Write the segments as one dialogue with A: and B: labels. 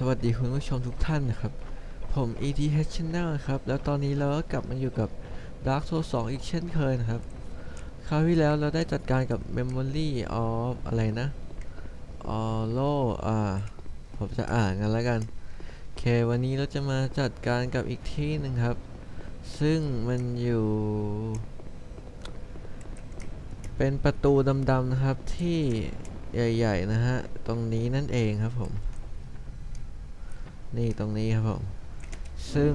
A: สวัสดีคุณผู้ชมทุกท่านนะครับ ผม ETH Channel ครับ แล้วตอนนี้เราก็กลับมาอยู่กับ Dark Souls 2 อีกเช่นเคยนะครับ คราวที่แล้วเราได้จัดการกับ Memory of อะไรนะ o l o อ่า ผมจะอ่านกันแล้วกันโอเค วันนี้เราจะมาจัดการกับอีกที่หนึ่งครับ ซึ่งมันอยู่ เป็นประตูดำๆนะครับที่ใหญ่ ๆ นะฮะ ตรงนี้นั่นเองครับผม นี่ตรงนี้ครับผม ซึ่ง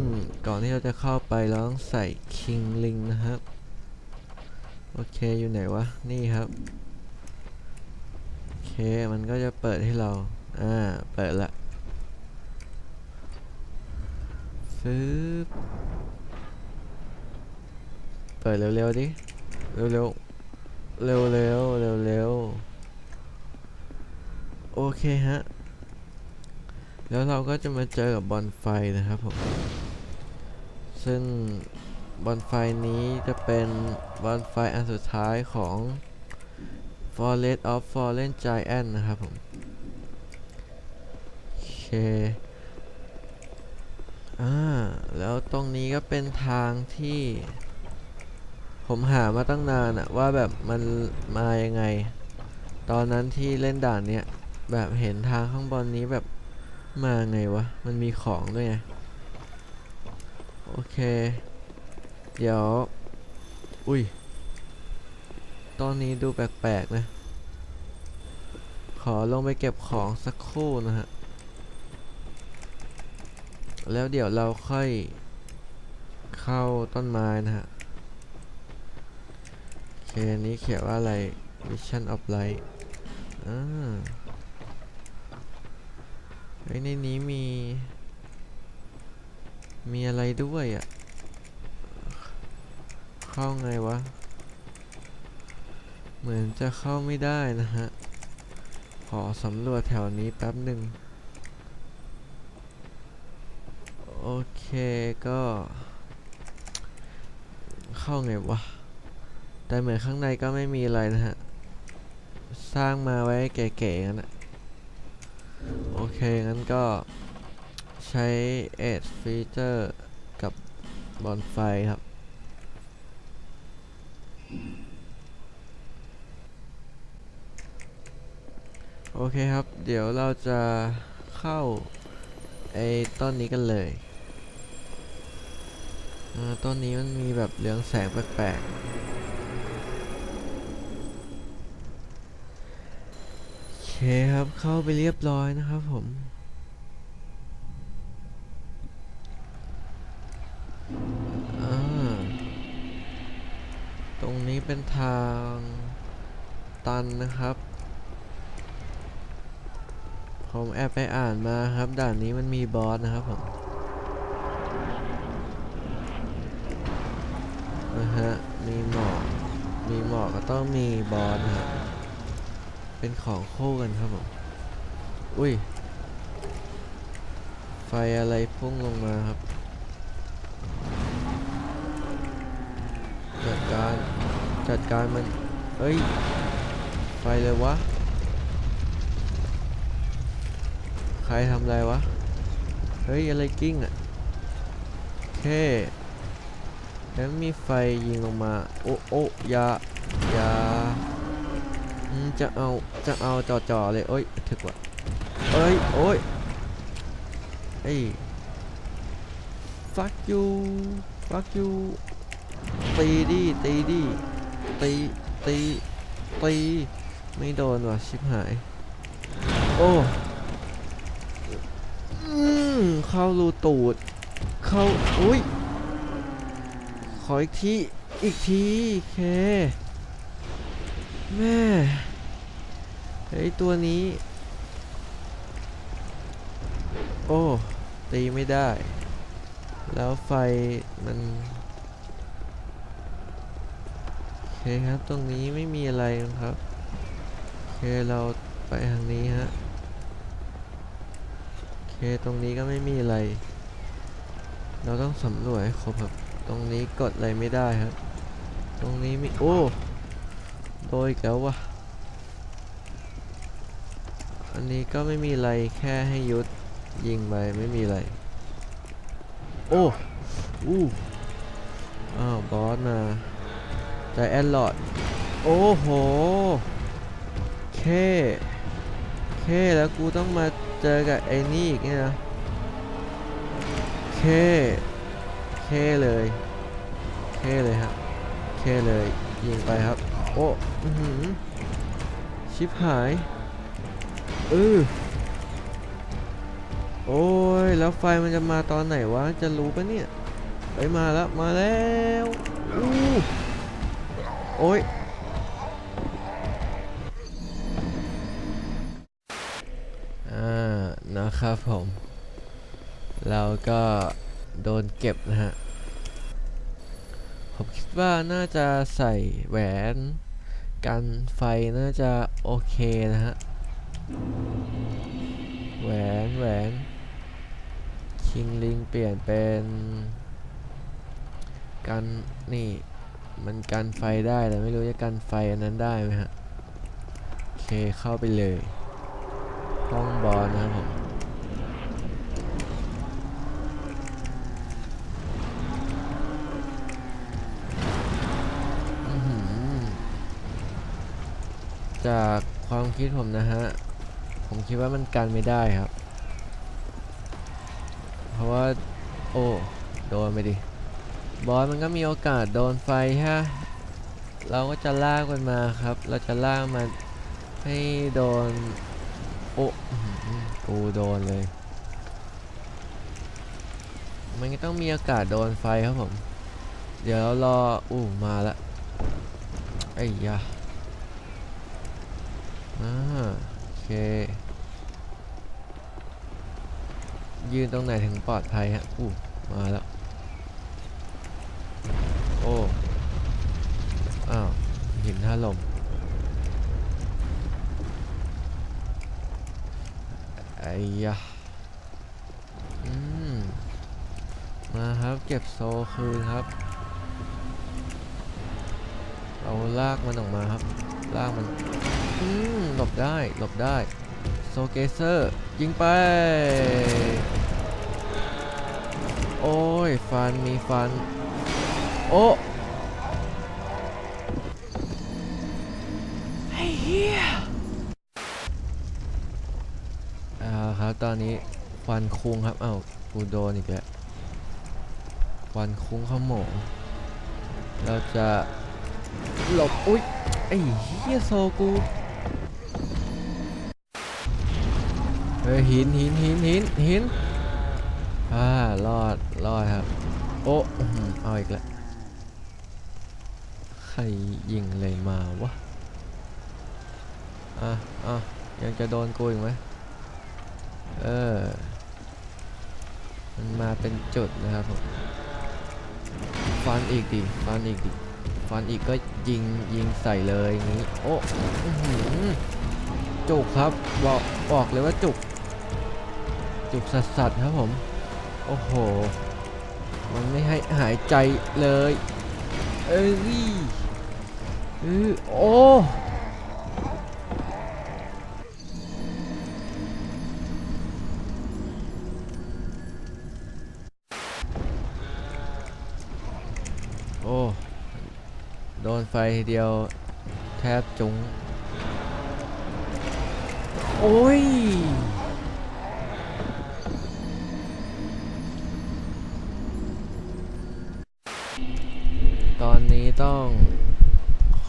A: ก่อนที่เราจะเข้าไปเราต้องใส่คิงลิงนะครับ โอเคอยู่ไหนวะ นี่ครับ โอเคมันก็จะเปิดให้เรา อ่า เปิดละฟึบเปิดเร็วๆดิ เร็วๆ เร็วๆ เร็วๆ โอเคฮะ แล้วเราก็จะมาเจอกับบอลไฟนะครับผม ซึ่งบอลไฟนี้จะเป็นบอลไฟอันสุดท้ายของ Forest of Fallen Giant นะครับผม โอเค อ่า แล้วตรงนี้ก็เป็นทางที่ ผมหามาตั้งนานอะว่าแบบมันมายังไง ตอนนั้นที่เล่นด่านเนี้ย แบบเห็นทางข้างบนนี้แบบ มาไงวะ มันมีของด้วยไง โอเค เดี๋ยว อุ้ย ตอนนี้ดูแปลกๆนะ ขอลงไปเก็บของสักครู่นะฮะ แล้วเดี๋ยวเราค่อย เข้าต้นไม้นะฮะ โอเคนนี้เขียนว่าอะไร Vision of Light อ่า เฮ้ยในนี้มี มีอะไรด้วยอะ่ะเข้าไงวะ เหมือนจะเข้าไม่ได้นะฮะ ขอสำรวจแถวนี้แป๊บหนึ่ง โอเคก็ เข้าไงวะ แต่เหมือนข้างในก็ไม่มีอะไรนะฮะ สร้างมาไว้เก๋ๆกันนะ โอเค งั้นก็ใช้ Edge Feature กับบอลไฟครับ โอเคครับ เดี๋ยวเราจะเข้าไอ้ต้นนี้กันเลยต้นนี้มันมีแบบเรืองแสงแปลกๆ โอเคครับ เข้าไปเรียบร้อยนะครับผม ตรงนี้เป็นทางตันนะครับ ผมแอบไปอ่านมาครับ ด่านนี้มันมีบอสนะครับผมนะฮะ มีหมอก มีหมอกก็ต้องมีบอสนะครับ เป็นของคู่กันครับผม อุ้ย ไฟอะไรพุ่งลงมาครับ จัดการ จัดการมัน เฮ้ย ไฟเลยวะ ใครทำอะไรวะ เฮ้ย อะไรกิ้งอะโอเคแล้วมีไฟยิงลงมา โอ้โอ้ยาอยา จะเอาจะเอาจ่อๆเลยโอ้ยถึกว่ะเอ้ยโอ้ยเอ้ย fuck you fuck you ตีดิตีดิตีตีตีไม่โดนว่ะชิบหาย โอ้เข้ารูตูด เข้า อุ้ย ขออีกที อีกที โอเค แม่เฮ้ยตัวนี้ โอ้ ตีไม่ได้ แล้วไฟมันโอเคครับ ตรงนี้ไม่มีอะไรนะครับ โอเค เราไปทางนี้ฮะ โอเค ตรงนี้ก็ไม่มีอะไร เราต้องสำรวจให้ครบครับ ตรงนี้กดอะไรไม่ได้ครับ ตรงนี้มี โอ้ โดยอีกแล้ววะอันนี้ก็ไม่มีอะไรแค่ให้ยุดยิงไปไม่มีอะไร โอ้อู้อ้าวบอสมาใจแอนหลอดโอ้โหเคเคแล้วกูต้องมาเจอกับไอ้นี่อีกเนี่ยนะเคเคเลยเคเลยครับเคเลยยิงไปครับ โอ้อือหือชิบหายเออโอ้ย แล้วไฟมันจะมาตอนไหนวะ จะรู้ปะเนี่ยไปมาแล้ว มาแล้วอู้โอ้ยอ่านะครับผม เราก็โดนเก็บนะฮะ ว่าน่าจะใส่แหวนกันไฟน่าจะโอเคนะฮะ แหวนแหวนคิงลิงเปลี่ยนเป็นกันนี่มันกันไฟได้แต่ไม่รู้จะกันไฟอันนั้นได้ไหมฮะ โอเคเข้าไปเลย ห้องบอลนะครับผม อื้อหือ จากความคิดผมนะฮะ ผมคิดว่ามันกันไม่ได้ครับ เพราะว่า โอ้ โดนไปดิ บอสมันก็มีโอกาสโดนไฟฮะ เราก็จะลากมันมาครับ เราจะลากมันให้โดน โอ้กูโดนเลย มันก็ต้องมีโอกาสโดนไฟครับผม เดี๋ยวเรารออู้มาละไอ้ยะ อ่าโอเค ยืนตรงไหนถึงปลอดภัยฮะอู้มาแล้ว โอ้ อ้าว หินท่าลมไอ้ยะอืม มาครับ เก็บโซคืนครับเราลากมันออกมาครับ ล่ากมันอืมหลบได้หลบได้โซเกเซอร์ยิงไป โอ้ย ฟันมีฟัน โอ้ไอ้เหี้ยอาครับตอนนี้ควันคุงครับ เอ้ากูโดนอีกแล้วควันคุ้งขโมงเราจะหลบ อุ๊ย ไอ้เหี้ยโซกูเฮ้ยหินหินหินหินหินอ่ารอดรอดครับ โอ้อื้อหือเอาอีกแล้วใครยิงอะไรมาวะอะอะยังจะโดนกูอีกไหมเออ มันมาเป็นจุดนะครับผมฟันอีกดิฟันอีกดิ ฟันอีกก็ยิงยิงใส่เลยอย่างนี้โอ้อหืจุกครับบอกบอกเลยว่าจุก จุกสัสสัสครับผม โอ้โห มันไม่ให้หายใจเลย เอ้ยเออโอ้โอ้ นไฟทีเดียวแทบจุงโอ้ย ตอนนี้ต้อง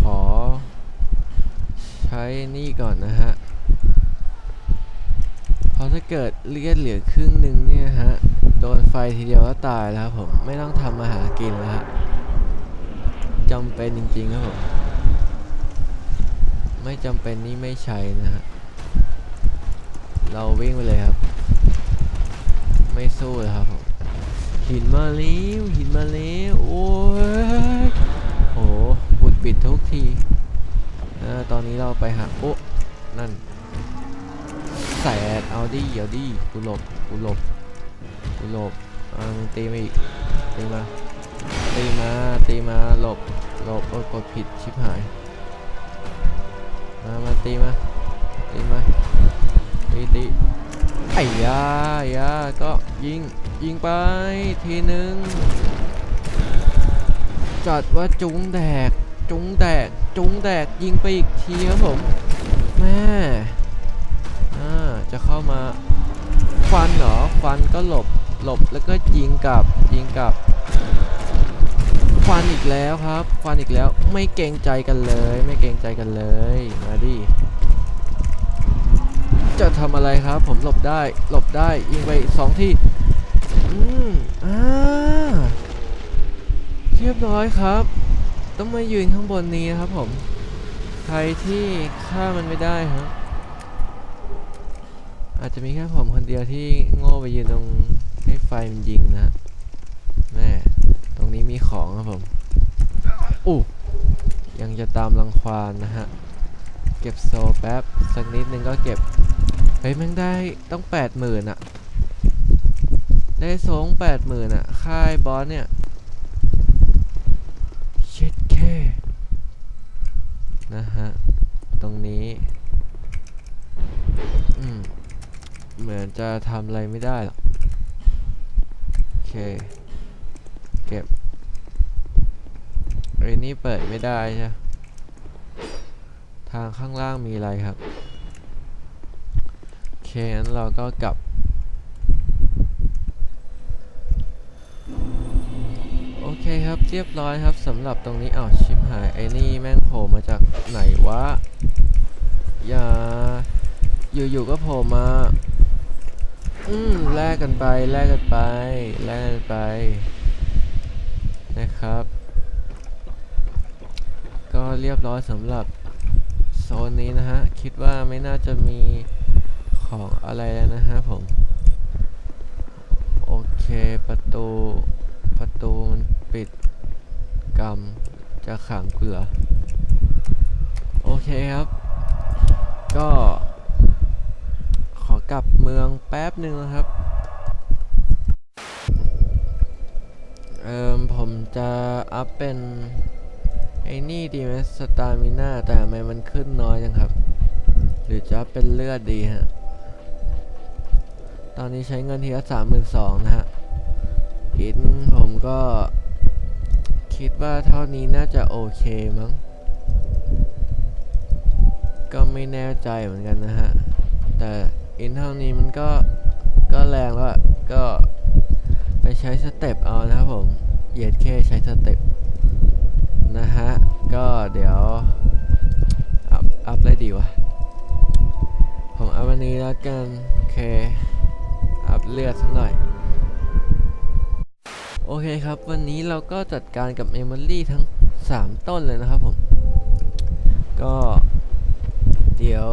A: ขอใช้นี่ก่อนนะฮะ เพราะถ้าเกิดเลือดเหลือครึ่งหนึ่งเนี่ยฮะ โดนไฟทีเดียวก็ตายแล้วครับผม ไม่ต้องทำมาหากินแล้วฮะ จำเป็นจริงๆครับผมไม่จำเป็นนี่ไม่ใช้นะฮะเราวิ่งไปเลยครับ ไม่สู้เลยครับผมหินมาแล้วหินมาแล้วโอ้ยโหบุดบิดทุกทีตอนนี้เราไปหาโอ้นั่นแสดเอาดิเอาดิกูหลบกูหลบกูหลบอ่ามึงตีมาอีกตีมาตีมาตีมาหลบ ลบโอ้กดผิดชิบหาย มา มาตีมา ตีมา ตีตีไอ้ยายาก็ยิง ยิงไปทีนึงจัดว่าจุ้งแดก จุ้งแดก จุ้งแดกยิงไปอีกทีครับผม แม่อ่าจะเข้ามาฟันเหรอฟันก็หลบหลบแล้วก็ยิงกลับยิงกลับ ฟันอีกแล้วครับฟันอีกแล้วไม่เกรงใจกันเลย ไม่เกรงใจกันเลยมาดิจะทำอะไรครับ ผมหลบได้หลบได้ยิงไปสองที่อืมอ่าเรียบร้อยครับ ต้องมายืนข้างบนนี้นะครับผม ใครที่ฆ่ามันไม่ได้ครับอาจจะมีแค่ผมคนเดียวที่โง่ไปยืนตรงให้ไฟมันยิงนะฮะแม่ตรงนี้ มีของครับผมอู้ยังจะตามรังควานนะฮะ เก็บโซแป๊บ สักนิดนึงก็เก็บ เฮ้ยแม่งได้ต้องแปดหมื่นอะได้สองแปดหมื่นอะค่ายบอสเนี่ยเช็ดแค่นะฮะ ตรงนี้ อืม เหมือนจะทำอะไรไม่ได้หรอกโอเค เก็บ ไอ้นี่เปิดไม่ได้ใช่ทางข้างล่างมีอะไรครับโอเคงั้นเราก็กลับ โอเคครับเรียบร้อยครับสำหรับตรงนี้อ้าวชิบหายไอ้นี่แม่งโผล่มาจากไหนวะ อย่า อยู่ๆก็โผล่มา อืมแลกกันไปแลกกันไปแลกกันไปนะครับ เรียบร้อยสำหรับโซนนี้นะฮะ คิดว่าไม่น่าจะมีของอะไรแล้วนะฮะผม โอเคประตูประตูมันปิดกรรมจะขังกูเหรอ โอเคครับ ก็ ขอกลับเมืองแป๊บหนึ่งนะครับ เอ่อผมจะอัพเป็น ไอ้นี่ดีไหมสตามิน่าแต่ทำไมมันขึ้นน้อยจังครับ หรือจะเป็นเลือดดีฮะ ตอนนี้ใช้เงินทีละสามหมื่นสองนะฮะอินผมก็คิดว่าเท่านี้น่าจะโอเคมั้ง ก็ไม่แน่ใจเหมือนกันนะฮะ แต่อินเท่านี้มันก็ก็แรงแล้วก็ไปใช้สเต็ปเอานะครับผม เหยียดแค่ใช้สเต็ป เดี๋ยวอัพอัพอะไรดีวะ ผมเอาวันนี้แล้วกัน โอเค อัพเลือดสักหน่อย โอเคครับ วันนี้เราก็จัดการกับเมมโมรี่ทั้ง 3 ต้นเลยนะครับผม ก็ เดี๋ยว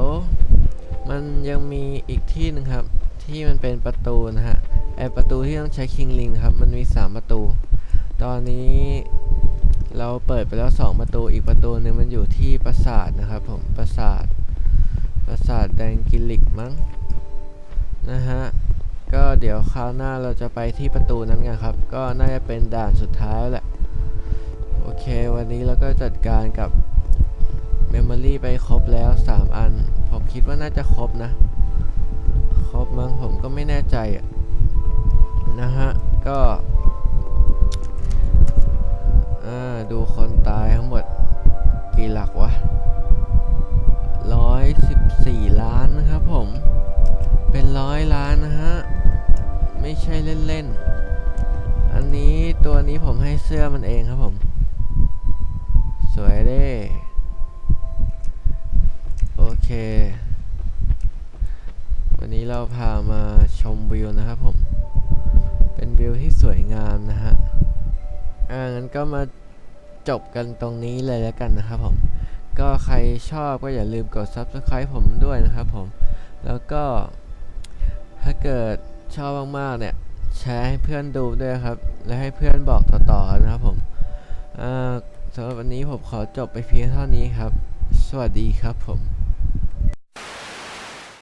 A: มันยังมีอีกที่หนึ่งครับ ที่มันเป็นประตูนะฮะไอประตูที่ต้องใช้คิงลิงครับ มันมี 3 ประตู ตอนนี้ เราเปิดไปแล้ว 2 ประตูอีกประตูหนึ่งมันอยู่ที่ปราสาทนะครับผมปราสาทปราสาทแดงกิลิกมั้งนะฮะก็เดี๋ยวคราวหน้าเราจะไปที่ประตูนั้นกันครับ ก็น่าจะเป็นด่านสุดท้ายแหละโอเค วันนี้เราก็จัดการกับเมมโมรี่ไปครบแล้ว 3 อัน ผมคิดว่าน่าจะครบนะ ครบมั้งผมก็ไม่แน่ใจนะฮะก็ วิวนะครับผม เป็นวิวที่สวยงามนะฮะ อ่า งั้นก็มาจบกันตรงนี้เลยแล้วกันนะครับผม ก็ใครชอบก็อย่าลืมกด subscribe ผมด้วยนะครับผม แล้วก็ถ้าเกิดชอบมากๆเนี่ยแชร์ให้เพื่อนดูด้วยครับ และให้เพื่อนบอกต่อๆนนะครับผมอ่าสำหรับวันนี้ผมขอจบไปเพียงเท่านี้ครับ สวัสดีครับผม